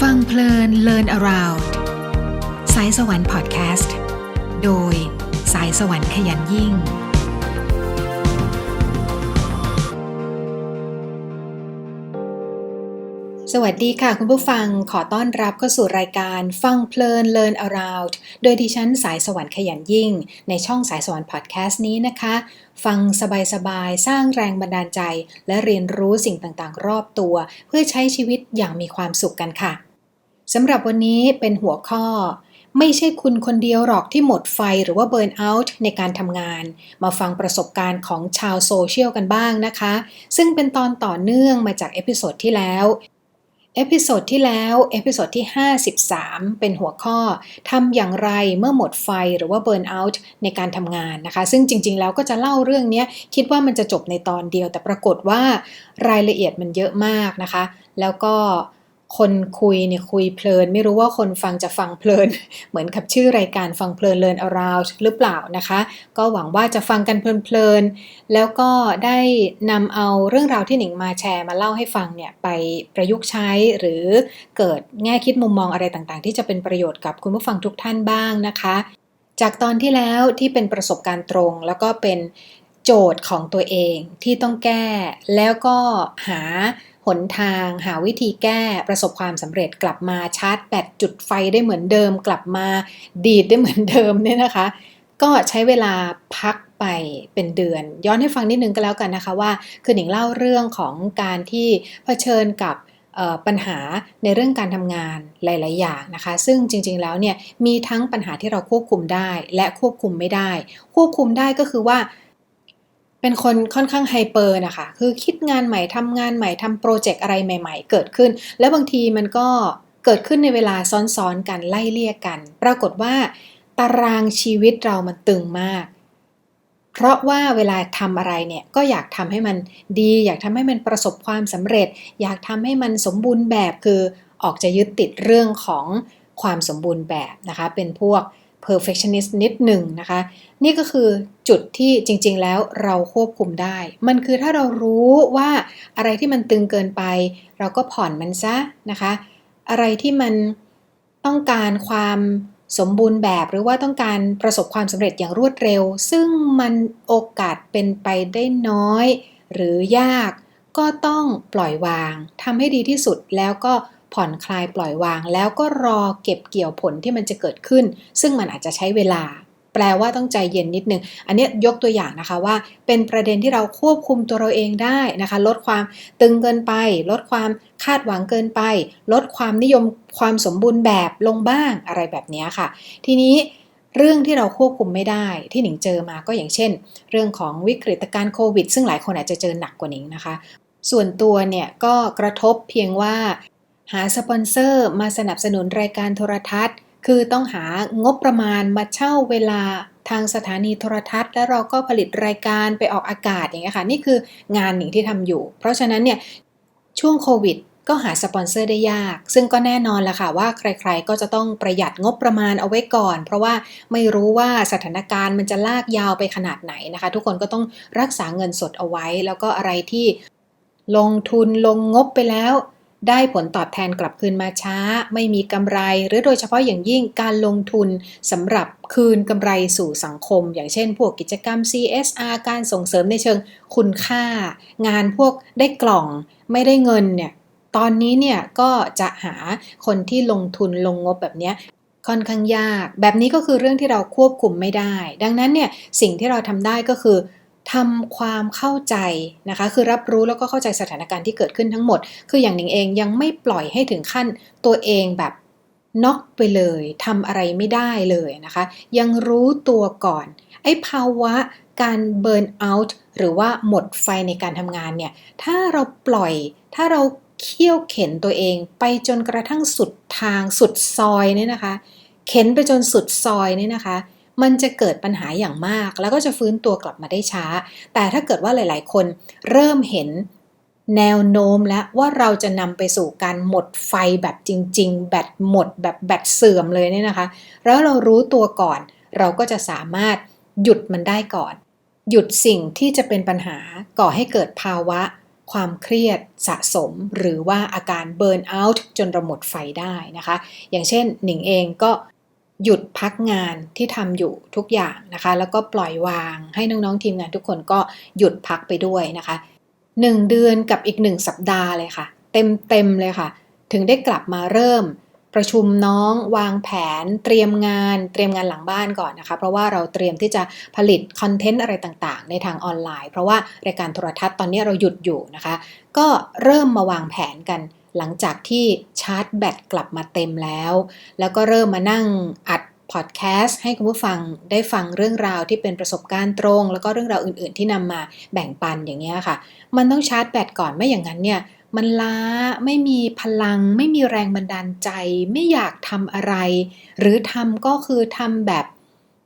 ฟังเพลิน Learn Around สายสวรรค์พอดแคสต์ โดยสายสวรรค์ขยันยิ่ง สวัสดีค่ะคุณผู้ฟังขอต้อนรับเข้าสู่รายการฟังเพลิน Learn Around โดยดิฉันสายสวรรค์ขยันยิ่ง ในช่องสายสวรรค์พอดแคสต์นี้นะคะ ฟังสบายๆ สร้างแรงบันดาลใจ และเรียนรู้สิ่งต่างๆ รอบตัว เพื่อใช้ชีวิตอย่างมีความสุขกันค่ะสำหรับวันนี้เป็นหัวข้อ ไม่ใช่คุณคนเดียวหรอกที่หมดไฟหรือว่าเบิร์นเอาท์ในการทำงาน มาฟังประสบการณ์ของชาวโซเชียลกันบ้างนะคะ ซึ่งเป็นตอนต่อเนื่องมาจากเอพิโซดที่แล้ว เอพิโซดที่แล้ว เอพิโซดที่ 53 เป็นหัวข้อทำอย่างไรเมื่อหมดไฟหรือว่าเบิร์นเอาท์ในการทำงานนะคะ ซึ่งจริง ๆ แล้วก็จะเล่าเรื่องนี้คิดว่ามันจะจบในตอนเดียว แต่ปรากฏว่ารายละเอียดมันเยอะมากนะคะ แล้วก็ คนคุยเนี่ยคุยเพลิน ไม่รู้ว่าคนฟังจะฟังเพลิน เหมือนกับชื่อรายการฟังเพลิน Learn Around หรือเปล่านะคะ ก็หวังว่าจะฟังกันเพลินๆแล้วก็ได้นำเอาเรื่องราวที่หนิงมาแชร์มาเล่าให้ฟังเนี่ยไปประยุกต์ใช้หรือเกิดแง่คิดมุมมองอะไรต่างๆ ที่จะเป็นประโยชน์กับคุณผู้ฟังทุกท่านบ้างนะคะ จากตอนที่แล้วที่เป็นประสบการณ์ตรง แล้วก็เป็นโจทย์ของตัวเองที่ต้องแก้ แล้วก็หา หนทางหาวิธีแก้ประสบความสำเร็จกลับมาชาร์จแบตจุดไฟได้เหมือนเดิม กลับมาดีดได้เหมือนเดิมเนี่ยนะคะ ก็ใช้เวลาพักไปเป็นเดือน ย้อนให้ฟังนิดนึงก็แล้วกันนะคะว่า คือหนิงเล่าเรื่องของการที่เผชิญกับปัญหาในเรื่องการทำงานหลาย ๆ อย่างนะคะ ซึ่งจริง ๆ แล้วเนี่ยมีทั้งปัญหาที่เราควบคุมได้ และควบคุมไม่ได้ ควบคุมได้ก็คือว่า เป็นคนค่อนข้างไฮเปอร์นะคะ คือคิดงานใหม่ทำงานใหม่ทำโปรเจกต์อะไรใหม่ ๆ เกิดขึ้น แล้วบางทีมันก็เกิดขึ้นในเวลาซ้อนๆกันไล่เลี่ยกัน ปรากฏว่าตารางชีวิตเรามันตึงมาก เพราะว่าเวลาทำอะไรเนี่ยก็อยากทำให้มันดี อยากทำให้มันประสบความสำเร็จ อยากทำให้มันสมบูรณ์แบบคือออกจะยึดติดเรื่องของความสมบูรณ์แบบนะคะ เป็นพวก perfectionist นิดหนึ่งนะคะ นี่ก็คือจุดที่จริง ๆ แล้วเราควบคุมได้ มันคือถ้าเรารู้ว่าอะไรที่มันตึงเกินไป เราก็ผ่อนมันซะนะคะ อะไรที่มันต้องการความสมบูรณ์แบบหรือว่าต้องการประสบความสำเร็จอย่างรวดเร็ว ซึ่งมันโอกาสเป็นไปได้น้อย หรือยากก็ต้องปล่อยวางทำให้ดีที่สุดแล้วก็ ผ่อนคลายปล่อยวาง แล้วก็รอเก็บเกี่ยวผลที่มันจะเกิดขึ้น ซึ่งมันอาจจะใช้เวลา แปลว่าต้องใจเย็นนิดนึง อันนี้ยกตัวอย่างนะคะว่า เป็นประเด็นที่เราควบคุมตัวเราเองได้นะคะ ลดความตึงเกินไป ลดความคาดหวังเกินไป ลดความนิยมความสมบูรณ์แบบลงบ้างอะไรแบบนี้ค่ะ ทีนี้เรื่องที่เราควบคุมไม่ได้ที่หนิงเจอมาก็อย่างเช่น เรื่องของวิกฤตการโควิด ซึ่งหลายคนอาจจะเจอหนักกว่านิงนะคะ ส่วนตัวเนี่ยก็กระทบเพียงว่า หาสปอนเซอร์มาสนับสนุนรายการโทรทัศน์ คือต้องหางบประมาณมาเช่าเวลาทางสถานีโทรทัศน์ แล้วเราก็ผลิตรายการไปออกอากาศอย่างเงี้ยค่ะ นี่คืองานหนึ่งที่ทำอยู่ เพราะฉะนั้นเนี่ยช่วงโควิดก็หาสปอนเซอร์ได้ยาก ซึ่งก็แน่นอนละค่ะว่าใครๆ ก็จะต้องประหยัดงบประมาณเอาไว้ก่อน เพราะว่าไม่รู้ว่าสถานการณ์มันจะลากยาวไปขนาดไหนนะคะ ทุกคนก็ต้องรักษาเงินสดเอาไว้ แล้วก็อะไรที่ลงทุนลงงบไปแล้ว ได้ผลตอบแทนกลับคืนมาช้า ไม่มีกำไร หรือโดยเฉพาะอย่างยิ่งการลงทุนสำหรับคืนกำไรสู่สังคม อย่างเช่น พวกกิจกรรม CSR การส่งเสริมในเชิงคุณค่า งานพวกได้กล่องไม่ได้เงินเนี่ยตอนนี้เนี่ยก็จะหาคนที่ลงทุนลงงบแบบนี้ค่อนข้างยาก แบบนี้ก็คือเรื่องที่เราควบคุมไม่ได้ ดังนั้นเนี่ยสิ่งที่เราทำได้ก็คือ ทำความเข้าใจนะคะ คือรับรู้แล้วก็เข้าใจสถานการณ์ที่เกิดขึ้นทั้งหมด คืออย่างหนิงเองยังไม่ปล่อยให้ถึงขั้นตัวเองแบบน็อกไปเลยทำอะไรไม่ได้เลยนะคะ ยังรู้ตัวก่อน ไอ้ภาวะการเบิร์นเอาท์หรือว่าหมดไฟในการทำงานเนี่ย ถ้าเราปล่อย ถ้าเราเคี่ยวเข็นตัวเองไปจนกระทั่งสุดทางสุดซอยเนี่ยนะคะ เข็นไปจนสุดซอยเนี่ยนะคะ มันจะเกิดปัญหาอย่างมาก แล้วก็จะฟื้นตัวกลับมาได้ช้า แต่ถ้าเกิดว่าหลาย ๆ คนเริ่มเห็นแนวโน้มแล้วว่าเราจะนำไปสู่การหมดไฟแบบจริง ๆ แบตหมดแบบแบตเสื่อมเลยเนี่ยนะคะ แล้วเรารู้ตัวก่อน เราก็จะสามารถหยุดมันได้ก่อน หยุดสิ่งที่จะเป็นปัญหาก่อให้เกิดภาวะ ความเครียดสะสม หรือว่าอาการเบิร์นเอาท์จนเราหมดไฟได้นะคะ อย่างเช่นหนิงเองก็ หยุดพักงานที่ทำอยู่ทุกอย่างนะคะ แล้วก็ปล่อยวางให้น้องๆทีมงานทุกคนก็หยุดพักไปด้วยนะคะ 1 เดือนกับอีก 1 สัปดาห์เลยค่ะ เต็มๆเลยค่ะ ถึงได้กลับมาเริ่ม ประชุมน้องวางแผน เตรียมงาน เตรียมงานหลังบ้านก่อนนะคะ เพราะว่าเราเตรียมที่จะผลิตคอนเทนต์อะไรต่างๆ ในทางออนไลน์ เพราะว่ารายการโทรทัศน์ตอนนี้เราหยุดอยู่นะคะ ก็เริ่มมาวางแผนกัน หลังจากที่ชาร์จแบตกลับมาเต็มแล้ว แล้วก็เริ่มมานั่งอัดพอดแคสต์ให้คุณผู้ฟังได้ฟังเรื่องราวที่เป็นประสบการณ์ตรง แล้วก็เรื่องราวอื่น ๆ ที่นำมาแบ่งปันอย่างนี้ค่ะ มันต้องชาร์จแบตก่อนไม่อย่างนั้นเนี่ยมันล้าไม่มีพลัง ไม่มีแรงบันดาลใจ ไม่อยากทำอะไร หรือทำก็คือทำแบบ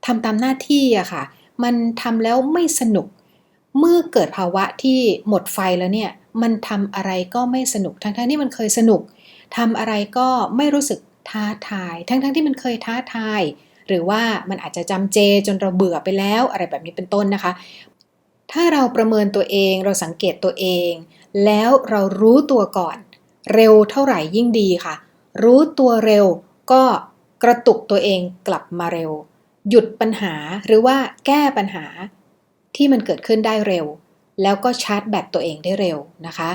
ทำตามหน้าที่อะค่ะ มันทำแล้วไม่สนุก เมื่อเกิดภาวะที่หมดไฟแล้วเนี่ย มันทำอะไรก็ไม่สนุกทั้งๆที่มันเคยสนุกทำอะไรก็ไม่รู้สึกท้าทาย ทั้งๆที่มันเคยท้าทาย หรือว่ามันอาจจะจำเจจนเราเบื่อไปแล้วอะไรแบบนี้เป็นต้นนะคะ ถ้าเราประเมินตัวเองเราสังเกตตัวเอง แล้วเรารู้ตัวก่อน เร็วเท่าไหร่ยิ่งดีค่ะ รู้ตัวเร็วก็กระตุกตัวเองกลับมาเร็ว หยุดปัญหาหรือว่าแก้ปัญหาที่มันเกิดขึ้นได้เร็ว แล้วก็ชาร์จแบตตัวเองได้เร็วนะคะ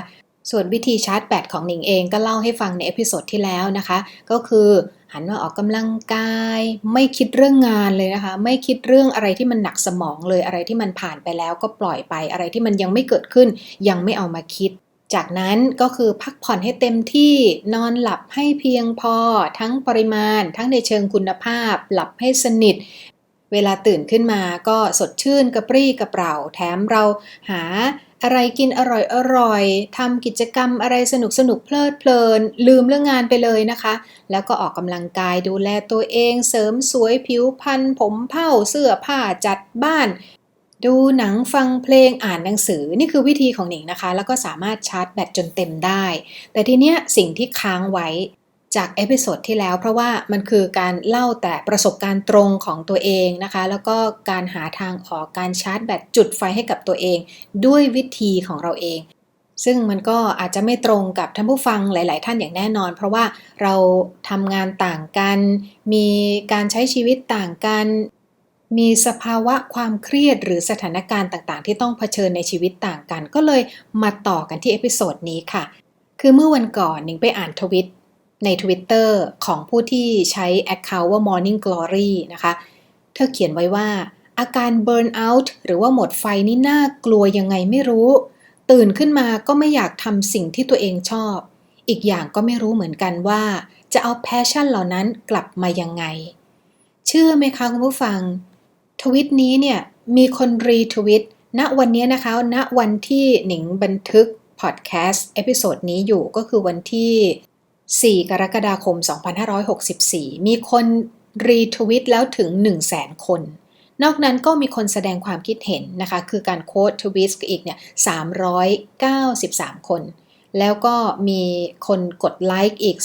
ส่วนวิธีชาร์จแบตของหนิงเองก็เล่าให้ฟังในเอพิโซดที่แล้วนะคะ ก็คือหันมาออกกำลังกาย ไม่คิดเรื่องงานเลยนะคะ ไม่คิดเรื่องอะไรที่มันหนักสมองเลยอะไรที่มันผ่านไปแล้วก็ปล่อยไปอะไรที่มันยังไม่เกิดขึ้น ยังไม่เอามาคิด จากนั้นก็คือพักผ่อนให้เต็มที่นอนหลับให้เพียงพอ ทั้งปริมาณ ทั้งในเชิงคุณภาพ หลับให้สนิท เวลาตื่นขึ้นมาก็สดชื่นกระปรี้กระเปร่า แถมเราหาอะไรกินอร่อยอร่อยทำกิจกรรมอะไรสนุกสนุกเพลิดเพลิน ลืมเรื่องงานไปเลยนะคะ แล้วก็ออกกำลังกายดูแลตัวเอง เสริมสวยผิวพรรณผมเผ้าเสื้อผ้าจัดบ้าน ดูหนังฟังเพลงอ่านหนังสือนี่คือวิธีของหนิงนะคะ แล้วก็สามารถชาร์จแบตจนเต็มได้ แต่ทีเนี้ยสิ่งที่ค้างไว้ จากเอพิโซดที่แล้วเพราะว่ามันคือการเล่าแต่ประสบการณ์ตรงของตัวเองนะคะ แล้วก็การหาทางออกการชาร์จแบตจุดไฟให้กับตัวเอง ด้วยวิธีของเราเอง ซึ่งมันก็อาจจะไม่ตรงกับท่านผู้ฟังหลาย ๆ ท่านอย่างแน่นอน เพราะว่าเราทำงานต่างกัน มีการใช้ชีวิตต่างกัน มีสภาวะความเครียดหรือสถานการณ์ต่าง ๆ ที่ต้องเผชิญในชีวิตต่างกัน ก็เลยมาต่อกันที่เอพิโซดนี้ค่ะ คือเมื่อวันก่อนหนิงไปอ่านทวิต ใน Twitter ของผู้ที่ใช้ Account ว่า Morning Glory นะคะ เธอเขียนไว้ว่า อาการ burn out หรือว่าหมดไฟนี่น่ากลัวยังไงไม่รู้ ตื่นขึ้นมาก็ไม่อยากทำสิ่งที่ตัวเองชอบ อีกอย่างก็ไม่รู้เหมือนกันว่า จะเอาแพชชั่นเหล่านั้นกลับมายังไง เชื่อไหมคะคุณผู้ฟัง ทวิตนี้เนี่ยมีคนรีทวิตณวันนี้นะคะ ณวันที่หนิงบันทึกพอดแคสต์เอพิโซดนี้อยู่ก็คือวันที่ 4 กรกฎาคม 2564 มีคนรีทวิตแล้วถึง 1 0 0 0 0แสนคน นอกนั้นก็มีคนแสดงความคิดเห็นนะคะ คือการโค้ดทวิตอีกเนี่ย 393 คน แล้วก็มีคนกดไลค์อีก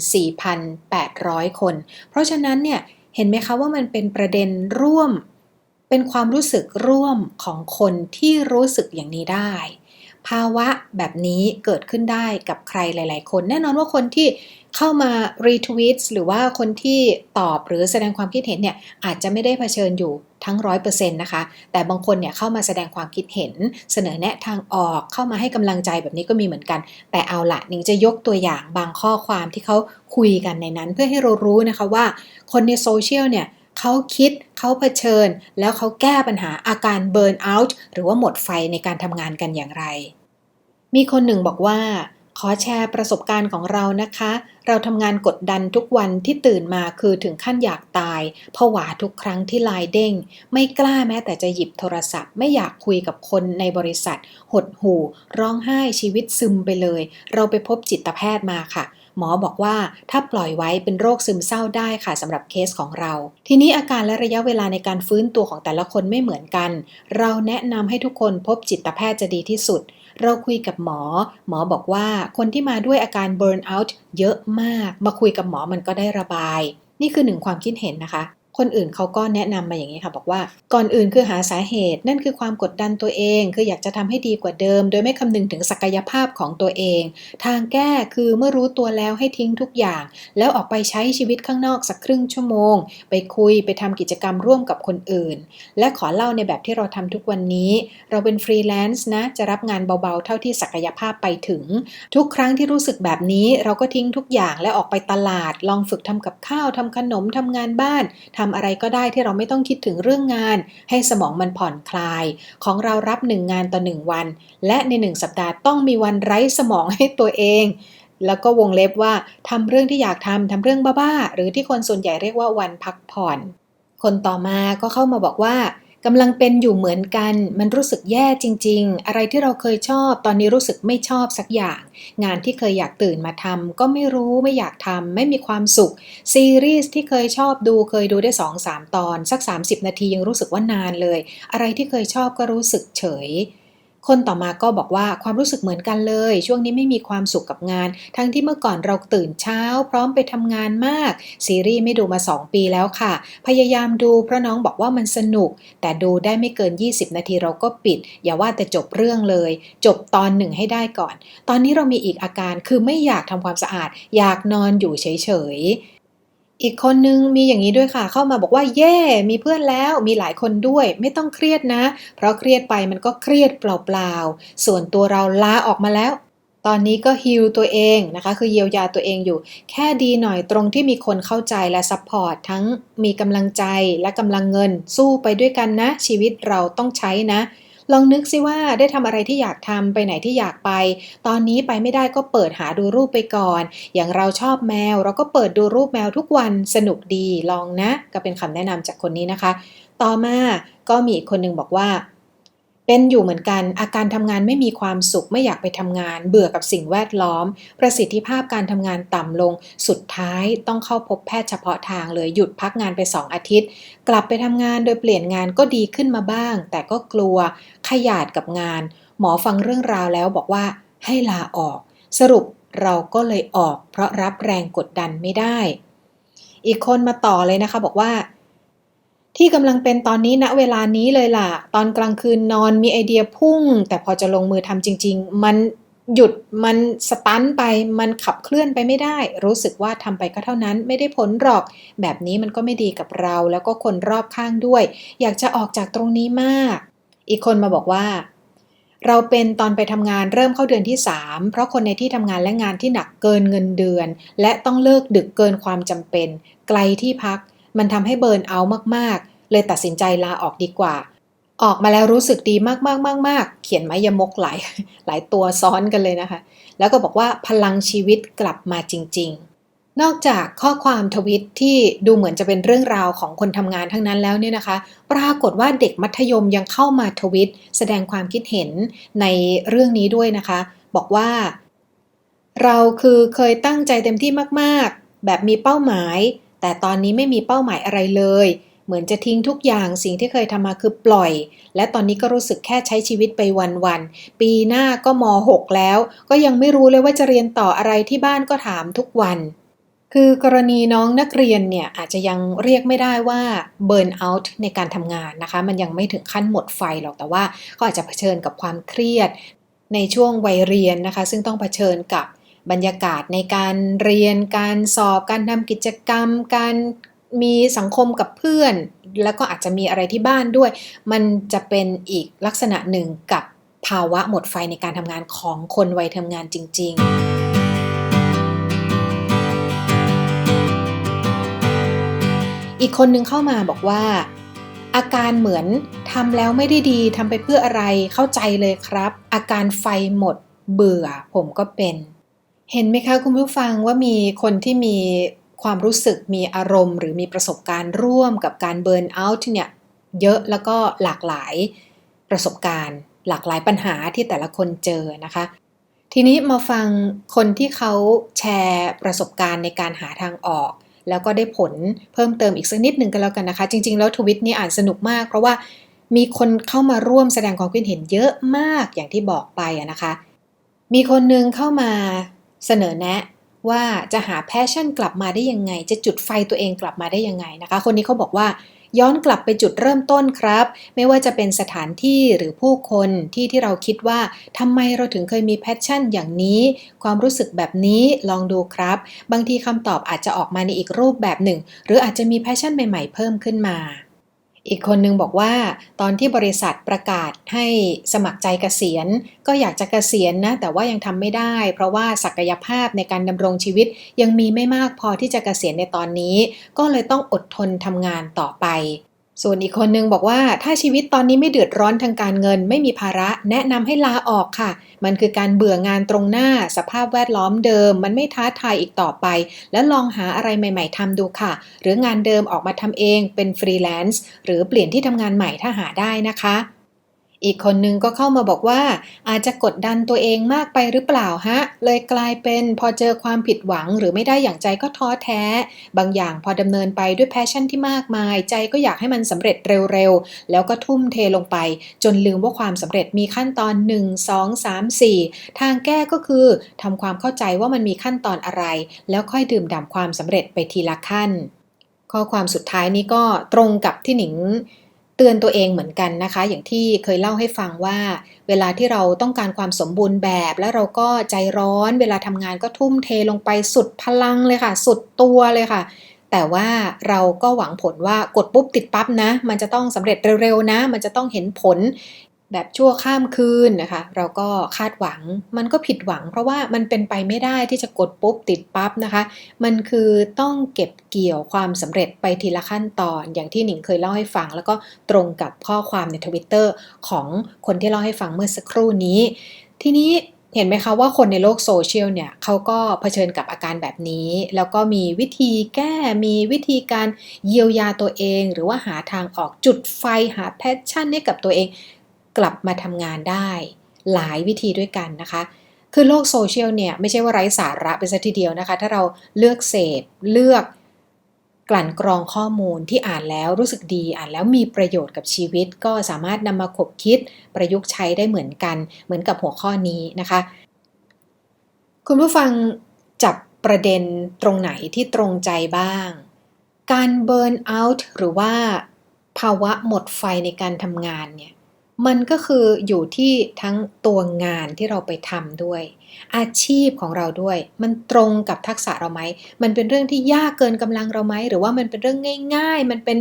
24,800 คน เพราะฉะนั้นเนี่ยเห็นไหมคะว่ามันเป็นประเด็นร่วม เป็นความรู้สึกร่วมของคนที่รู้สึกอย่างนี้ได้ ภาวะแบบนี้เกิดขึ้นได้กับใครหลาย ๆ คน แน่นอนว่าคนที่เข้ามารีทวีตหรือว่าคนที่ตอบหรือแสดงความคิดเห็นเนี่ยอาจจะไม่ได้เผชิญอยู่ทั้งร้อยเปอร์เซ็นต์นะคะ แต่บางคนเนี่ยเข้ามาแสดงความคิดเห็น เสนอแนะทางออกเข้ามาให้กำลังใจแบบนี้ก็มีเหมือนกัน แต่เอาละนิงจะยกตัวอย่างบางข้อความที่เขาคุยกันในนั้นเพื่อให้เรารู้นะคะว่า คนในโซเชียลเนี่ยเขาคิดเขาเผชิญ แล้วเขาแก้ปัญหาอาการเบิร์นเอาท์หรือว่าหมดไฟในการทำงานกันอย่างไร มีคนหนึ่งบอกว่า ขอแชร์ประสบการณ์ของเรานะคะ เราทำงานกดดันทุกวันที่ตื่นมาคือถึงขั้นอยากตายผวาทุกครั้งที่ไลน์เด้ง ไม่กล้าแม้แต่จะหยิบโทรศัพท์ ไม่อยากคุยกับคนในบริษัท หดหู่ ร้องไห้ชีวิตซึมไปเลย เราไปพบจิตแพทย์มาค่ะหมอบอกว่าถ้าปล่อยไว้เป็นโรคซึมเศร้าได้ค่ะสำหรับเคสของเรา ทีนี้อาการและระยะเวลาในการฟื้นตัวของแต่ละคนไม่เหมือนกัน เราแนะนำให้ทุกคนพบจิตแพทย์จะดีที่สุด เราคุยกับหมอ หมอบอกว่าคนที่มาด้วยอาการเบิร์นเอาท์เยอะมาก มาคุยกับหมอมันก็ได้ระบาย นี่คือหนึ่งความคิดเห็นนะคะ คนอื่นเขาก็แนะนำมาอย่างนี้ค่ะ บอกว่าก่อนอื่นคือหาสาเหตุ นั่นคือความกดดันตัวเอง คืออยากจะทำให้ดีกว่าเดิม โดยไม่คำนึงถึงศักยภาพของตัวเอง ทางแก้คือเมื่อรู้ตัวแล้วให้ทิ้งทุกอย่าง แล้วออกไปใช้ชีวิตข้างนอกสักครึ่งชั่วโมง ไปคุยไปทำกิจกรรมร่วมกับคนอื่น และขอเล่าในแบบที่เราทำทุกวันนี้ เราเป็นฟรีแลนซ์นะจะรับงานเบาๆ เท่าที่ศักยภาพไปถึง ทุกครั้งที่รู้สึกแบบนี้เราก็ทิ้งทุกอย่างและออกไปตลาด ลองฝึกทำกับข้าวทำขนมทำงานบ้านทำอะไรก็ได้ที่เราไม่ต้องคิดถึงเรื่องงาน ให้สมองมันผ่อนคลาย ของเรารับหนึ่งงานต่อหนึ่งวัน และในหนึ่งสัปดาห์ต้องมีวันไร้สมองให้ตัวเอง แล้วก็วงเล็บว่าทำเรื่องที่อยากทำทำเรื่องบ้าๆหรือที่คนส่วนใหญ่เรียกว่าวันพักผ่อน คนต่อมาก็เข้ามาบอกว่า กำลังเป็นอยู่เหมือนกัน มันรู้สึกแย่จริง ๆ อะไรที่เราเคยชอบ ตอนนี้รู้สึกไม่ชอบสักอย่าง งานที่เคยอยากตื่นมาทำก็ไม่รู้ไม่อยากทำไม่มีความสุข ซีรีส์ที่เคยชอบดูเคยดูได้ 2-3 ตอน สัก 30 นาทียังรู้สึกว่านานเลย อะไรที่เคยชอบก็รู้สึกเฉย คนต่อมาก็บอกว่าความรู้สึกเหมือนกันเลย ช่วงนี้ไม่มีความสุขกับงาน ทั้งที่เมื่อก่อนเราตื่นเช้า พร้อมไปทำงานมาก ซีรีส์ไม่ดูมา 2 ปีแล้วค่ะ พยายามดูเพราะน้องบอกว่ามันสนุก แต่ดูได้ไม่เกิน 20 นาทีเราก็ปิด อย่าว่าแต่จบเรื่องเลย จบตอนหนึ่งให้ได้ก่อน ตอนนี้เรามีอีกอาการคือไม่อยากทำความสะอาด อยากนอนอยู่เฉย อีกคนนึงมีอย่างนี้ด้วยค่ะ เข้ามาบอกว่าเย่มีเพื่อนแล้ว มีหลายคนด้วย ไม่ต้องเครียดนะ เพราะเครียดไปมันก็เครียดเปล่าๆ ส่วนตัวเราลาออกมาแล้ว ตอนนี้ก็ฮิลตัวเองนะคะ คือเยียวยาตัวเองอยู่ แค่ดีหน่อยตรงที่มีคนเข้าใจและซัพพอร์ตทั้งมีกำลังใจและกำลังเงิน สู้ไปด้วยกันนะ ชีวิตเราต้องใช้นะ ลองนึกซิว่าได้ทำอะไรที่อยากทำไปไหนที่อยากไป ตอนนี้ไปไม่ได้ก็เปิดหาดูรูปไปก่อน อย่างเราชอบแมว เราก็เปิดดูรูปแมวทุกวันสนุกดีลองนะ ก็เป็นคำแนะนำจากคนนี้นะคะ ต่อมาก็มีคนนึงบอกว่า เป็นอยู่เหมือนกัน อาการทำงานไม่มีความสุขไม่อยากไปทำงาน เบื่อกับสิ่งแวดล้อม ประสิทธิภาพการทำงานต่ำลง สุดท้ายต้องเข้าพบแพทย์เฉพาะทางเลยหยุดพักงานไป 2 อาทิตย์ กลับไปทำงานโดยเปลี่ยนงานก็ดีขึ้นมาบ้าง แต่ก็กลัว ขยาดกับงาน หมอฟังเรื่องราวแล้วบอกว่าให้ลาออก สรุปเราก็เลยออก เพราะรับแรงกดดันไม่ได้ อีกคนมาต่อเลยนะคะบอกว่า ที่กำลังเป็นตอนนี้ณเวลานี้เลยล่ะ ตอนกลางคืนนอนมีไอเดียพุ่ง แต่พอจะลงมือทำจริง ๆ มันหยุดมันสตันไปมันขับเคลื่อนไปไม่ได้ รู้สึกว่าทำไปก็เท่านั้นไม่ได้ผลหรอก แบบนี้มันก็ไม่ดีกับเรา แล้วก็คนรอบข้างด้วย อยากจะออกจากตรงนี้มาก อีกคนมาบอกว่า เราเป็นตอนไปทำงานเริ่มเข้าเดือนที่ 3 เพราะคนในที่ทำงานและงานที่หนักเกินเงินเดือน และต้องเลิกดึกเกินความจำเป็น ไกลที่พัก มันทำให้เบิร์นเอามากๆ เลยตัดสินใจลาออกดีกว่า ออกมาแล้วรู้สึกดีมากๆๆๆ เขียนไม้ยมกหลายหลายตัวซ้อนกันเลยนะคะ แล้วก็บอกว่าพลังชีวิตกลับมาจริง ๆ นอกจากข้อความทวิตที่ดูเหมือนจะเป็นเรื่องราวของคนทำงานทั้งนั้นแล้วเนี่ยนะคะ ปรากฏว่าเด็กมัธยมยังเข้ามาทวิต แสดงความคิดเห็นในเรื่องนี้ด้วยนะคะ บอกว่าเราคือเคยตั้งใจเต็มที่มากๆ แบบมีเป้าหมาย แต่ตอนนี้ไม่มีเป้าหมายอะไรเลย เหมือนจะทิ้งทุกอย่างสิ่งที่เคยทำมาคือปล่อย และตอนนี้ก็รู้สึกแค่ใช้ชีวิตไปวันๆ ปีหน้าก็ม .6 แล้ว ก็ยังไม่รู้เลยว่าจะเรียนต่ออะไรที่บ้านก็ถามทุกวัน คือกรณีน้องนักเรียนเนี่ยอาจจะยังเรียกไม่ได้ว่าเบิร์นเอาท์ในการทำงานนะคะ มันยังไม่ถึงขั้นหมดไฟหรอกแต่ว่าก็อาจจะเผชิญกับความเครียดในช่วงวัยเรียนนะคะ ซึ่งต้องเผชิญกับ บรรยากาศในการเรียนการสอบการทำกิจกรรม การมีสังคมกับเพื่อน แล้วก็อาจจะมีอะไรที่บ้านด้วย มันจะเป็นอีกลักษณะหนึ่งกับภาวะหมดไฟในการทำงานของคนวัยทำงานจริง ๆอีกคนนึงเข้ามาบอกว่า อาการเหมือนทำแล้วไม่ได้ดีทำไปเพื่ออะไรเข้าใจเลยครับ อาการไฟหมดเบื่อผมก็เป็น เห็นไหมคะคุณผู้ฟังว่ามีคนที่มีความรู้สึกมีอารมณ์ หรือมีประสบการณ์ร่วมกับการเบิร์นเอาท์เนี่ยเยอะแล้วก็หลากหลายประสบการณ์ หลากหลายปัญหาที่แต่ละคนเจอนะคะ ทีนี้มาฟังคนที่เขาแชร์ประสบการณ์ในการหาทางออก แล้วก็ได้ผลเพิ่มเติมอีกสักนิดหนึ่งกันแล้วกันนะคะ จริง ๆ แล้วทวิตนี้อ่านสนุกมาก เพราะว่ามีคนเข้ามาร่วมแสดงความคิดเห็นเยอะมากอย่างที่บอกไปนะคะ มีคนนึงเข้ามา เสนอแนะว่าจะหาแพชชั่นกลับมาได้ยังไง จะจุดไฟตัวเองกลับมาได้ยังไงนะคะ คนนี้เขาบอกว่าย้อนกลับไปจุดเริ่มต้นครับ ไม่ว่าจะเป็นสถานที่หรือผู้คนที่ที่เราคิดว่าทำไมเราถึงเคยมีแพชชั่นอย่างนี้ ความรู้สึกแบบนี้ลองดูครับ บางทีคำตอบอาจจะออกมาในอีกรูปแบบหนึ่ง หรืออาจจะมีแพชชั่นใหม่ ๆ เพิ่มขึ้นมา อีกคนนึงบอกว่า ตอนที่บริษัทประกาศให้สมัครใจเกษียณ ก็อยากจะเกษียณนะ แต่ว่ายังทำไม่ได้ เพราะว่าศักยภาพในการดำรงชีวิต ยังมีไม่มากพอที่จะเกษียณในตอนนี้ ก็เลยต้องอดทนทำงานต่อไป ส่วนอีกคนนึงบอกว่าถ้าชีวิตตอนนี้ไม่เดือดร้อนทางการเงิน ไม่มีภาระ แนะนำให้ลาออกค่ะ มันคือการเบื่องานตรงหน้า สภาพแวดล้อมเดิม มันไม่ท้าทายอีกต่อไป แล้วลองหาอะไรใหม่ ๆทำดูค่ะ หรืองานเดิมออกมาทำเองเป็นฟรีแลนซ์หรือเปลี่ยนที่ทำงานใหม่ถ้าหาได้นะคะ อีกคนนึงก็เข้ามาบอกว่า อาจจะกดดันตัวเองมากไปหรือเปล่าฮะ เลยกลายเป็นพอเจอความผิดหวังหรือไม่ได้อย่างใจก็ท้อแท้ บางอย่างพอดำเนินไปด้วยแพชชั่นที่มากมาย ใจก็อยากให้มันสำเร็จเร็วๆ แล้วก็ทุ่มเทลงไป จนลืมว่าความสำเร็จมีขั้นตอน 1 2 3 4 ทางแก้ก็คือทำความเข้าใจว่ามันมีขั้นตอนอะไร แล้วค่อยดื่มด่ำความสำเร็จไปทีละขั้น ข้อความสุดท้ายนี้ก็ตรงกับที่หนิง เตือนตัวเองเหมือนกันนะคะ อย่างที่เคยเล่าให้ฟังว่า เวลาที่เราต้องการความสมบูรณ์แบบ แล้วเราก็ใจร้อน เวลาทำงานก็ทุ่มเทลงไปสุดพลังเลยค่ะ สุดตัวเลยค่ะ แต่ว่าเราก็หวังผลว่ากดปุ๊บติดปั๊บนะ มันจะต้องสำเร็จเร็วๆนะ มันจะต้องเห็นผล แบบชั่วข้ามคืนนะคะ เราก็คาดหวังมันก็ผิดหวัง เพราะว่ามันเป็นไปไม่ได้ที่จะกดปุ๊บติดปั๊บนะคะ มันคือต้องเก็บเกี่ยวความสำเร็จไปทีละขั้นตอน อย่างที่หนิงเคยเล่าให้ฟัง แล้วก็ตรงกับข้อความในทวิตเตอร์ของคนที่เล่าให้ฟังเมื่อสักครู่นี้ ทีนี้เห็นไหมคะว่าคนในโลกโซเชียลเนี่ยเขาก็เผชิญกับอาการแบบนี้ แล้วก็มีวิธีแก้มีวิธีการเยียวยาตัวเอง หรือว่าหาทางออกจุดไฟหาแพชชั่นให้กับตัวเอง กลับมาทำงานได้หลายวิธีด้วยกันนะคะ คือโลกโซเชียลเนี่ยไม่ใช่ว่าไร้สาระไปซะทีเดียวนะคะ ถ้าเราเลือกเสพเลือกกลั่นกรองข้อมูลที่อ่านแล้วรู้สึกดีอ่านแล้วมีประโยชน์กับชีวิต ก็สามารถนำมาขบคิดประยุกต์ใช้ได้เหมือนกัน เหมือนกับหัวข้อนี้นะคะ คุณผู้ฟังจับประเด็นตรงไหนที่ตรงใจบ้าง การเบิร์นเอาท์หรือว่าภาวะหมดไฟในการทำงานเนี่ย มันก็คืออยู่ที่ทั้งตัวงานที่เราไปทำด้วย อาชีพของเราด้วย มันตรงกับทักษะเราไหม มันเป็นเรื่องที่ยากเกินกำลังเราไหม หรือว่ามันเป็นเรื่องง่าย ๆ มันเป็น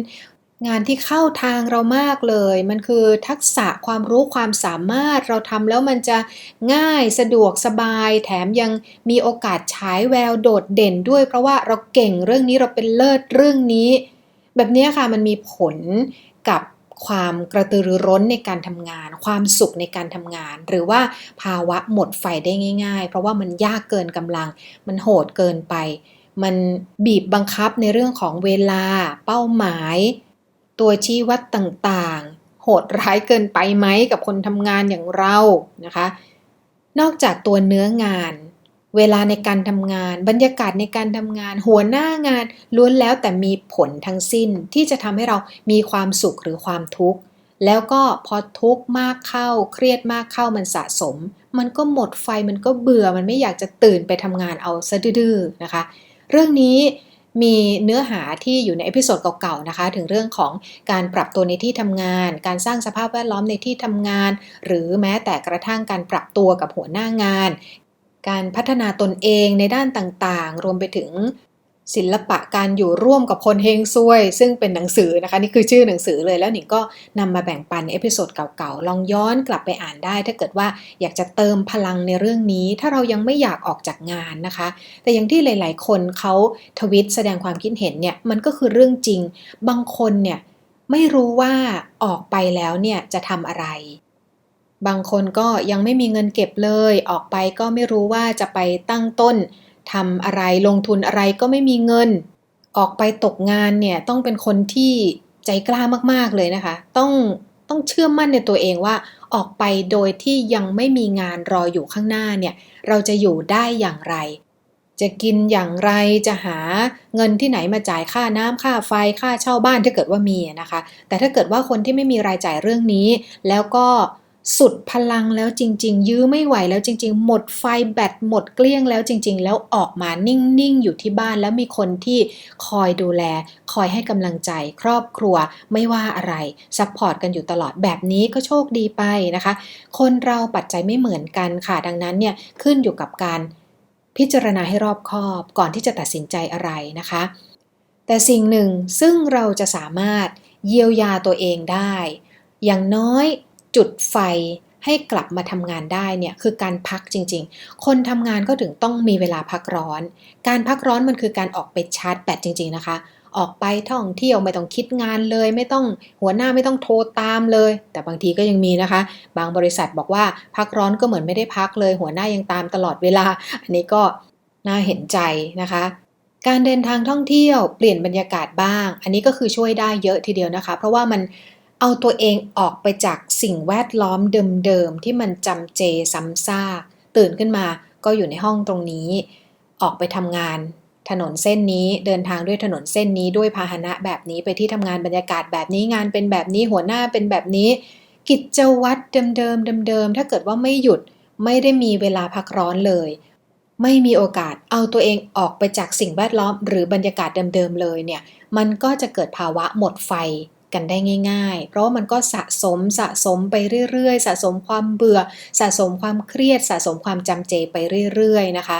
งานที่เข้าทางเรามากเลย มันคือทักษะความรู้ความสามารถเราทำแล้วมันจะง่ายสะดวกสบาย แถมยังมีโอกาสฉายแววโดดเด่นด้วย เพราะว่าเราเก่งเรื่องนี้เราเป็นเลิศเรื่องนี้ แบบนี้ค่ะมันมีผลกับ ความกระตือรือร้นในการทำงาน ความสุขในการทำงาน หรือว่าภาวะหมดไฟได้ง่าย ๆ เพราะว่ามันยากเกินกำลัง มันโหดเกินไป มันบีบบังคับในเรื่องของเวลา เป้าหมาย ตัวชี้วัดต่างๆ โหดร้ายเกินไปไหมกับคนทำงานอย่างเรานะคะ นอกจากตัวเนื้องาน เวลาในการทำงาน บรรยากาศในการทำงาน หัวหน้างานล้วนแล้วแต่มีผลทั้งสิ้นที่จะทำให้เรามีความสุขหรือความทุกข์ แล้วก็พอทุกข์มากเข้า เครียดมากเข้ามันสะสม มันก็หมดไฟมันก็เบื่อมันไม่อยากจะตื่นไปทำงานเอาซะดื้อนะคะ เรื่องนี้มีเนื้อหาที่อยู่ในเอพิโซดเก่าๆนะคะ ถึงเรื่องของการปรับตัวในที่ทำงาน การสร้างสภาพแวดล้อมในที่ทำงาน หรือแม้แต่กระทั่งการปรับตัวกับหัวหน้างาน การพัฒนาตนเองในด้านต่างๆ รวมไปถึงศิลปะการอยู่ร่วมกับคนเฮงซวย ซึ่งเป็นหนังสือนะคะนี่คือชื่อหนังสือเลยแล้วหนิงก็นำมาแบ่งปันในเอพิโซดเก่าๆ ลองย้อนกลับไปอ่านได้ ถ้าเกิดว่าอยากจะเติมพลังในเรื่องนี้ ถ้าเรายังไม่อยากออกจากงานนะคะ แต่อย่างที่หลายๆ คนเขาทวิตแสดงความคิดเห็นเนี่ยมันก็คือเรื่องจริง บางคนเนี่ยไม่รู้ว่าออกไปแล้วเนี่ยจะทำอะไร บางคนก็ยังไม่มีเงินเก็บเลย ออกไปก็ไม่รู้ว่าจะไปตั้งต้นทำอะไรลงทุนอะไรก็ไม่มีเงิน ออกไปตกงานเนี่ยต้องเป็นคนที่ใจกล้ามากๆเลยนะคะ ต้องต้องเชื่อมั่นในตัวเองว่า ออกไปโดยที่ยังไม่มีงานรออยู่ข้างหน้าเนี่ยเราจะอยู่ได้อย่างไร จะกินอย่างไรจะหาเงินที่ไหนมาจ่ายค่าน้ำค่าไฟค่าเช่าบ้านถ้าเกิดว่ามีนะคะ แต่ถ้าเกิดว่าคนที่ไม่มีรายจ่ายเรื่องนี้ แล้วก็ สุดพลังแล้วจริง ๆ ยื้อไม่ไหวแล้วจริง ๆ หมดไฟแบตหมดเกลี้ยงแล้วจริง ๆ แล้วออกมานิ่ง ๆ อยู่ที่บ้านแล้วมีคนที่คอยดูแล คอยให้กำลังใจ ครอบครัวไม่ว่าอะไรซัพพอร์ตกันอยู่ตลอดแบบนี้ก็โชคดีไปนะคะ คนเราปัจจัยไม่เหมือนกันค่ะดังนั้นเนี่ยขึ้นอยู่กับการพิจารณาให้รอบคอบก่อนที่จะตัดสินใจอะไรนะคะ แต่สิ่งหนึ่งซึ่งเราจะสามารถเยียวยาตัวเองได้ อย่างน้อย จุดไฟให้กลับมาทำงานได้เนี่ยคือการพักจริงๆ คนทำงานก็ถึงต้องมีเวลาพักร้อน การพักร้อนมันคือการออกไปชาร์จแบตจริง ๆนะคะ ออกไปท่องเที่ยวไม่ต้องคิดงานเลย ไม่ต้องหัวหน้าไม่ต้องโทรตามเลย แต่บางทีก็ยังมีนะคะ บางบริษัทบอกว่าพักร้อนก็เหมือนไม่ได้พักเลย หัวหน้ายังตามตลอดเวลา อันนี้ก็น่าเห็นใจนะคะการเดินทางท่องเที่ยวเปลี่ยนบรรยากาศบ้าง อันนี้ก็คือช่วยได้เยอะทีเดียวนะคะ เพราะว่ามัน เอาตัวเองออกไปจากสิ่งแวดล้อมเดิมๆที่มันจำเจซ้ำซากตื่นขึ้นมาก็อยู่ในห้องตรงนี้ ออกไปทำงาน ถนนเส้นนี้เดินทางด้วยถนนเส้นนี้ด้วยพาหนะแบบนี้ไปที่ทำงานบรรยากาศแบบนี้งานเป็นแบบนี้หัวหน้าเป็นแบบนี้ กิจวัตรเดิมๆเดิมๆถ้าเกิดว่าไม่หยุดไม่ได้มีเวลาพักร้อนเลย ไม่มีโอกาสเอาตัวเองออกไปจากสิ่งแวดล้อม หรือบรรยากาศเดิมๆเลยเนี่ยมันก็จะเกิดภาวะหมดไฟ กันได้ง่าย ๆ เพราะมันก็สะสมสะสมไปเรื่อยๆ สะสมความเบื่อ สะสมความเครียด สะสมความจำเจไปเรื่อยๆนะคะ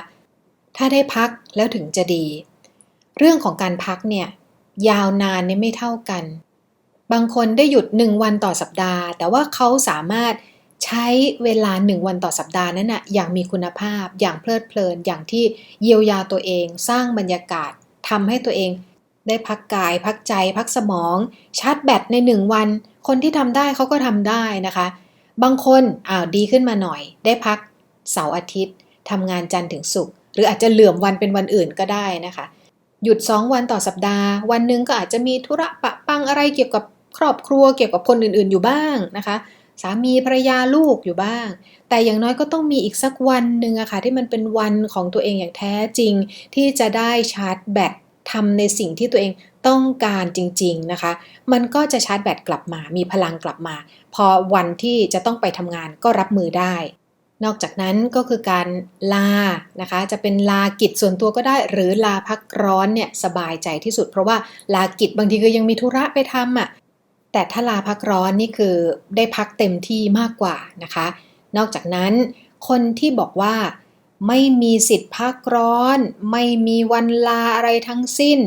ถ้าได้พักแล้วถึงจะดี เรื่องของการพักเนี่ยยาวนานเนี่ยไม่เท่ากัน บางคนได้หยุดหนึ่งวันต่อสัปดาห์ แต่ว่าเขาสามารถใช้เวลาหนึ่งวันต่อสัปดาห์นั้นนะอย่างมีคุณภาพ อย่างเพลิดเพลิน อย่างที่เยียวยาตัวเอง สร้างบรรยากาศทำให้ตัวเอง ได้พักกาย พักใจ พักสมอง ชาร์จแบตในหนึ่งวัน คนที่ทำได้เขาก็ทำได้นะคะ บางคนอ้าวดีขึ้นมาหน่อย ได้พักเสาร์อาทิตย์ทำงานจันทร์ถึงศุกร์หรืออาจจะเหลื่อมวันเป็นวันอื่นก็ได้นะคะ หยุด 2 วันต่อสัปดาห์ วันหนึ่งก็อาจจะมีธุระปะปังอะไรเกี่ยวกับครอบครัวเกี่ยวกับคนอื่นๆอยู่บ้างนะคะ สามีภรรยาลูกอยู่บ้าง แต่อย่างน้อยก็ต้องมีอีกสักวันหนึ่งอะคะ่ะที่มันเป็นวันของตัวเองอย่างแท้จริง ที่จะได้ชาร์จแบต ทำในสิ่งที่ตัวเองต้องการจริง ๆนะคะ มันก็จะชาร์จแบตกลับมา มีพลังกลับมา พอวันที่จะต้องไปทำงานก็รับมือได้ นอกจากนั้นก็คือการลานะคะ จะเป็นลากิจส่วนตัวก็ได้ หรือลาพักร้อนเนี่ยสบายใจที่สุด เพราะว่าลากิจบางทีก็ยังมีธุระไปทำอะ่ะ แต่ถ้าลาพักร้อนนี่คือได้พักเต็มที่มากกว่านะคะ นอกจากนั้นคนที่บอกว่า ไม่มีสิทธิ์พักร้อน ไม่มีวันลาอะไรทั้งสิ้น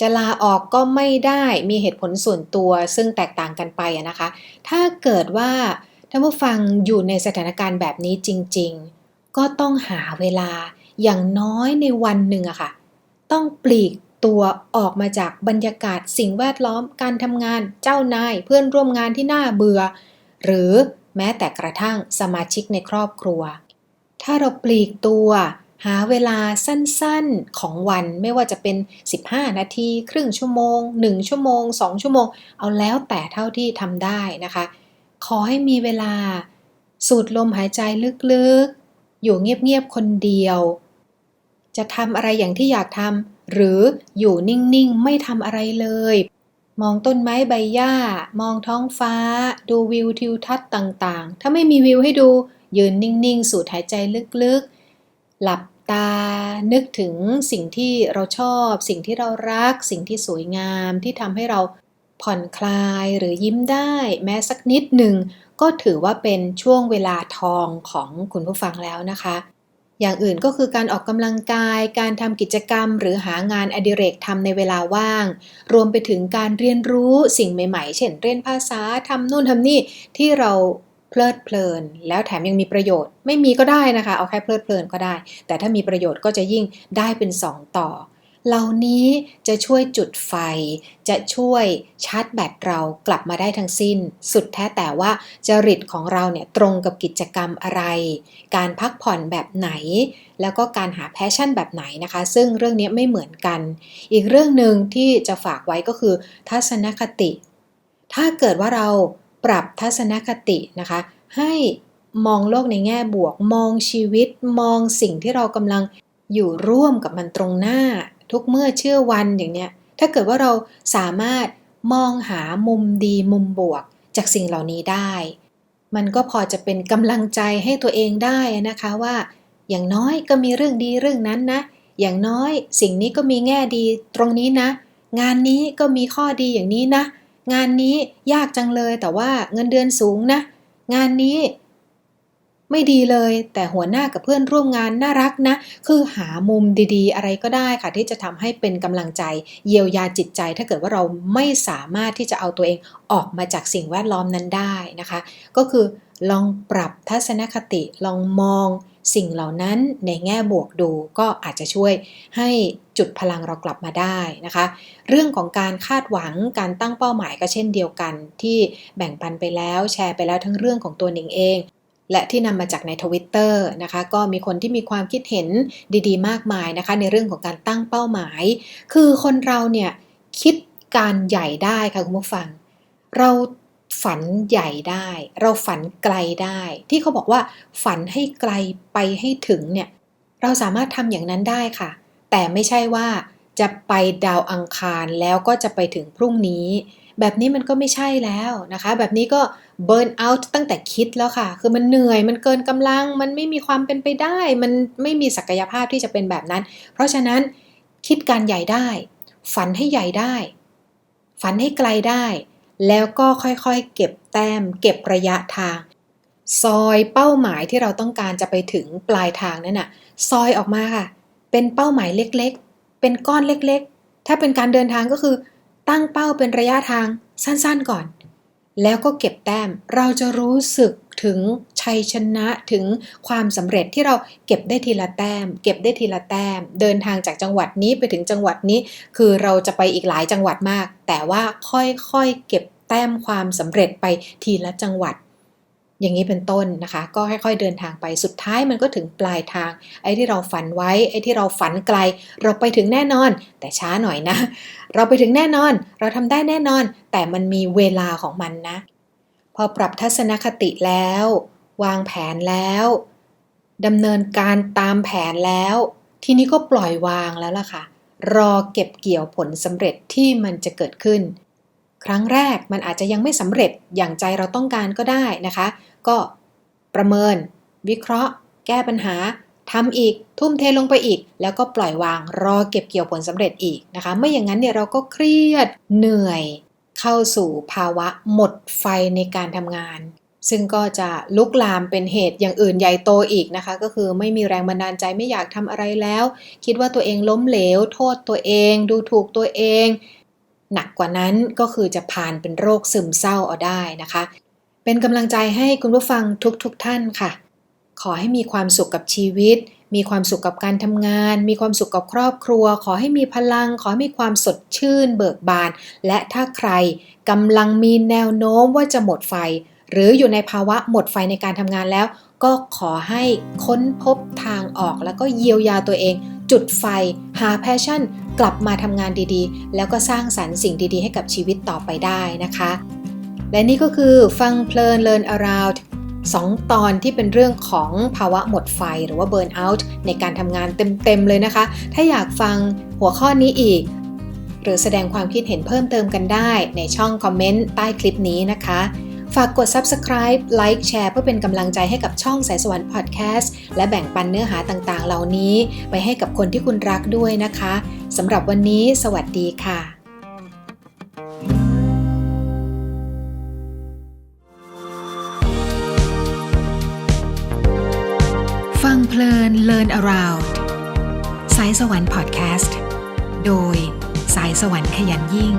จะลาออกก็ไม่ได้มีเหตุผลส่วนตัวซึ่งแตกต่างกันไปนะคะ ถ้าเกิดว่าท่านผู้ฟังอยู่ในสถานการณ์แบบนี้จริง ๆ ก็ต้องหาเวลาอย่างน้อยในวันหนึ่งอะคะ่ะ ต้องปลีกตัวออกมาจากบรรยากาศสิ่งแวดล้อมการทำงานเจ้านายเพื่อนร่วมงานที่น่าเบื่อ หรือแม้แต่กระทั่งสมาชิกในครอบครัว ถ้าเราปลีกตัว หาเวลาสั้นๆของวันไม่ว่าจะเป็น 15 นาที ครึ่งชั่วโมง 1 ชั่วโมง 2 ชั่วโมง เอาแล้วแต่เท่าที่ทำได้นะคะ ขอให้มีเวลา สูดลมหายใจลึกๆ อยู่เงียบๆ คนเดียว จะทำอะไรอย่างที่อยากทำหรืออยู่นิ่งๆ ไม่ทำอะไรเลย มองต้นไม้ใบหญ้า มองท้องฟ้า ดูวิวทิวทัศน์ต่างๆ ถ้าไม่มีวิวให้ดู ยืนนิ่ง ๆ สูดหายใจลึกๆ หลับตา นึกถึงสิ่งที่เราชอบ สิ่งที่เรารัก สิ่งที่สวยงามที่ทำให้เราผ่อนคลายหรือยิ้มได้แม้สักนิดหนึ่ง ก็ถือว่าเป็นช่วงเวลาทองของคุณผู้ฟังแล้วนะคะ อย่างอื่นก็คือการออกกำลังกาย การทำกิจกรรม หรือหางานอดิเรกทำในเวลาว่าง รวมไปถึงการเรียนรู้สิ่งใหม่ๆ เช่นเรียนภาษาทำนู่นทำนี่ที่เรา เพลิดเพลิน แล้วแถมยังมีประโยชน์ ไม่มีก็ได้นะคะ เอาแค่เพลิดเพลินก็ได้ แต่ถ้ามีประโยชน์ก็จะยิ่งได้เป็น 2 ต่อ เหล่านี้จะช่วยจุดไฟ จะช่วยชาร์จแบตเรากลับมาได้ทั้งสิ้น สุดแท้แต่ว่าจริตของเราเนี่ยตรงกับกิจกรรมอะไร การพักผ่อนแบบไหน แล้วก็การหาแพชชั่นแบบไหนนะคะ ซึ่งเรื่องนี้ไม่เหมือนกัน อีกเรื่องหนึ่งที่จะฝากไว้ก็คือ ทัศนคติ ถ้าเกิดว่าเรา ปรับทัศนคตินะคะ ให้มองโลกในแง่บวก มองชีวิต มองสิ่งที่เรากำลังอยู่ร่วมกับมันตรงหน้า ทุกเมื่อเชื่อวันอย่างเนี้ย ถ้าเกิดว่าเราสามารถมองหามุมดีมุมบวกจากสิ่งเหล่านี้ได้ มันก็พอจะเป็นกำลังใจให้ตัวเองได้นะคะว่า อย่างน้อยก็มีเรื่องดีเรื่องนั้นนะ อย่างน้อยสิ่งนี้ก็มีแง่ดีตรงนี้นะ งานนี้ก็มีข้อดีอย่างนี้นะ งานนี้ยากจังเลยแต่ว่าเงินเดือนสูงนะ งานนี้ไม่ดีเลย แต่หัวหน้ากับเพื่อนร่วมงานน่ารักนะ คือหามุมดีๆ อะไรก็ได้ค่ะ ที่จะทำให้เป็นกำลังใจ เยียวยาจิตใจ ถ้าเกิดว่าเราไม่สามารถที่จะเอาตัวเองออกมาจากสิ่งแวดล้อมนั้นได้นะคะ ก็คือลองปรับทัศนคติลองมองสิ่งเหล่านั้นในแง่บวกดูก็อาจจะช่วยให้ จุดพลังเรากลับมาได้นะคะ เรื่องของการคาดหวังการตั้งเป้าหมายก็เช่นเดียวกัน ที่แบ่งปันไปแล้วแชร์ไปแล้วทั้งเรื่องของตัวหนิงเอง และที่นำมาจากในทวิตเตอร์นะคะ ก็มีคนที่มีความคิดเห็นดีๆ มากมายนะคะ ในเรื่องของการตั้งเป้าหมาย คือคนเราเนี่ยคิดการใหญ่ได้ค่ะคุณผู้ฟัง เราฝันใหญ่ได้ เราฝันไกลได้ ที่เขาบอกว่าฝันให้ไกลไปให้ถึงเนี่ยเราสามารถทำอย่างนั้นได้ค่ะ แต่ไม่ใช่ว่าจะไปดาวอังคารแล้วก็จะไปถึงพรุ่งนี้ แบบนี้มันก็ไม่ใช่แล้วนะคะ แบบนี้ก็เบิร์นเอาท์ตั้งแต่คิดแล้วค่ะ คือมันเหนื่อยมันเกินกำลัง มันไม่มีความเป็นไปได้ มันไม่มีศักยภาพที่จะเป็นแบบนั้น เพราะฉะนั้นคิดการใหญ่ได้ ฝันให้ใหญ่ได้ ฝันให้ไกลได้ แล้วก็ค่อยๆ เก็บแต้ม เก็บระยะทาง ซอยเป้าหมายที่เราต้องการจะไปถึงปลายทางนั่นน่ะ ซอยออกมาค่ะ เป็นเป้าหมายเล็กๆ เป็นก้อนเล็กๆ ถ้าเป็นการเดินทางก็คือ ตั้งเป้าเป็นระยะทางสั้นๆก่อน แล้วก็เก็บแต้ม เราจะรู้สึกถึงชัยชนะถึงความสำเร็จที่เราเก็บได้ทีละแต้ม เก็บได้ทีละแต้ม เดินทางจากจังหวัดนี้ไปถึงจังหวัดนี้ คือเราจะไปอีกหลายจังหวัดมาก แต่ว่าค่อยๆเก็บแต้มความสำเร็จไปทีละจังหวัด อย่างนี้เป็นต้นนะคะ ก็ค่อยๆเดินทางไปสุดท้ายมันก็ถึงปลายทาง ไอ้ที่เราฝันไว้ ไอ้ที่เราฝันไกล เราไปถึงแน่นอน แต่ช้าหน่อยนะ เราไปถึงแน่นอน เราทำได้แน่นอน แต่มันมีเวลาของมันนะ พอปรับทัศนคติแล้ว วางแผนแล้วดำเนินการตามแผนแล้ว ทีนี้ก็ปล่อยวางแล้วล่ะค่ะ รอเก็บเกี่ยวผลสำเร็จที่มันจะเกิดขึ้น ครั้งแรกมันอาจจะยังไม่สำเร็จอย่างใจเราต้องการก็ได้นะคะ ก็ประเมิน วิเคราะห์ แก้ปัญหาทำอีก ทุ่มเทลงไปอีก แล้วก็ปล่อยวางรอเก็บเกี่ยวผลสำเร็จอีกนะคะ ไม่อย่างนั้นเนี่ยเราก็เครียดเหนื่อย เข้าสู่ภาวะหมดไฟในการทำงาน ซึ่งก็จะลุกลามเป็นเหตุอย่างอื่นใหญ่โตอีกนะคะ ก็คือไม่มีแรงบันดาลใจไม่อยากทำอะไรแล้ว คิดว่าตัวเองล้มเหลว โทษตัวเอง ดูถูกตัวเองหนักกว่านั้นก็คือจะผ่านเป็นโรคซึมเศร้าเอาได้นะคะ เป็นกำลังใจให้คุณผู้ฟังทุกๆทท่านค่ะ ขอให้มีความสุขกับชีวิต มีความสุขกับการทำงาน มีความสุขกับครอบครัว ขอให้มีพลัง ขอให้มีความสดชื่น เบิกบาน และถ้าใครกำลังมีแนวโน้มว่าจะหมดไฟ หรืออยู่ในภาวะหมดไฟในการทำงานแล้ว ก็ขอให้ค้นพบทางออก แล้วก็เยียวยาตัวเองจุดไฟหาแพชชั่น กลับมาทำงานดีๆ แล้วก็สร้างสรรค์สิ่งดีๆ ให้กับชีวิตต่อไปได้นะคะ และนี่ก็คือฟังเพลิน Learn Around 2ตอนที่เป็นเรื่องของภาวะหมดไฟหรือว่า Burn Out ในการทำงานเต็มๆเลยนะคะ ถ้าอยากฟังหัวข้อนี้อีก หรือแสดงความคิดเห็นเพิ่มเติมกันได้ในช่องคอมเมนต์ใต้คลิปนี้นะคะ ฝากกด subscribe like แชร์เพื่อเป็นกำลังใจให้กับช่องสายสวรรค์พอดแคสต์และแบ่งปันเนื้อหาต่างๆ เหล่านี้ ไปให้กับคนที่คุณรักด้วยนะคะสำหรับวันนี้ สวัสดีค่ะ ลิน Learn Around สายสวรรค์พอดแคสต์ โดยสายสวรรค์ขยันยิ่ง